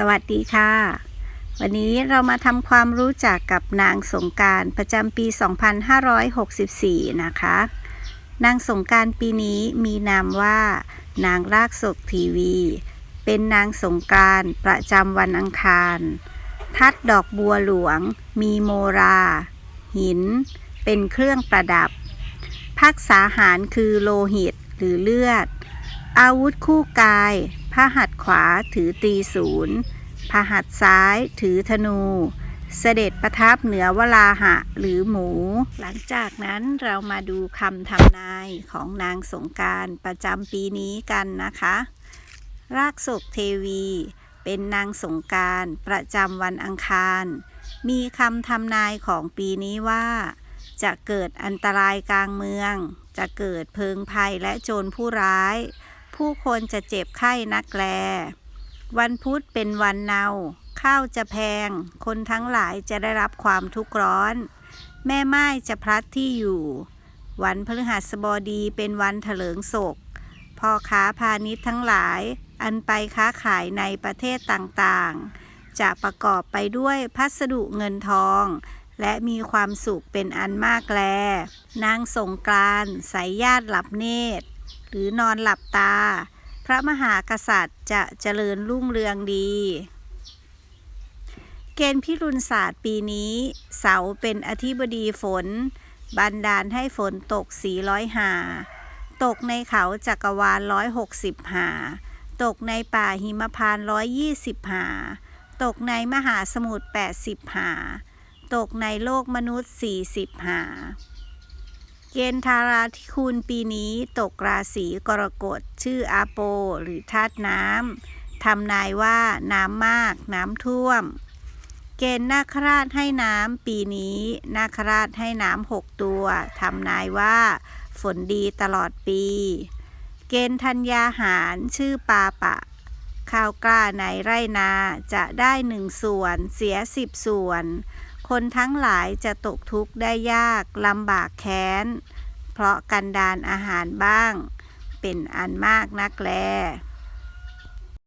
สวัสดีค่ะ วันนี้เรามาทำความรู้จักกับนางสงการประจำปี 2564 นะคะ นางสงการปีนี้มีนามว่า นางรากศกทีวี เป็นนางสงการประจำวันอังคาร ทัดดอกบัวหลวง มีโมรา หิน เป็นเครื่องประดับ พักษาหารคือโลหิตหรือเลือด อาวุธคู่กาย พระหัตถ์ขวาถือตีศูนย์พระหัตถ์ซ้ายถือธนู เสด็จประทับเหนือวลาหะหรือหมู หลังจากนั้นเรามาดูคำทำนายของนางสงการประจำปีนี้กันนะคะ รากศกเทวีเป็นนางสงการประจำวันอังคาร มีคำทำนายของปีนี้ว่า จะเกิดอันตรายกลางเมือง จะเกิดเพลิงภัยและโจรผู้ร้าย ผู้คนจะเจ็บไข้นักแล วันพุธเป็นวันเนา ข้าวจะแพง คนทั้งหลายจะได้รับความทุกข์ร้อน แม่ไม้จะพลัดที่อยู่ วันพฤหัสบดีเป็นวันเถลิงศกพ่อค้าพาณิชย์ทั้งหลาย อันไปค้าขายในประเทศต่างๆ จะประกอบไปด้วยพัสดุเงินทอง และมีความสุขเป็นอันมากแล นางสงกรานสายญาติหลับเนตร หรือนอนหลับตา พระมหากษัตริย์จะเจริญรุ่งเรืองดี เกณฑ์พิรุณศาสตร์ปีนี้ เสาเป็นอธิบดีฝน บันดาลให้ฝนตก400หา ตกในเขาจักรวาล160หกสิบหา ตกในป่าหิมพานต์120หา ตกในมหาสมุทร80หา ตกในโลกมนุษย์40หา เกณฑ์ธาราธิคุณปีนี้ตกราศีกรกฎชื่ออาโป หรือธาตุน้ำทำนายว่าน้ำมากน้ำท่วม เกณฑ์นาคราชให้น้ำปีนี้ นาคราชให้น้ำหกตัวทำนายว่า ฝนดีตลอดปี เกณฑ์ธัญญาหารชื่อปาปะ ข้าวกล้าในไร่นาจะได้หนึ่งส่วนเสียสิบส่วน คนทั้งหลายจะตกทุกข์ได้ยากลำบากแค้น เพราะกันดานอาหารบ้าง เป็นอันมากนักแล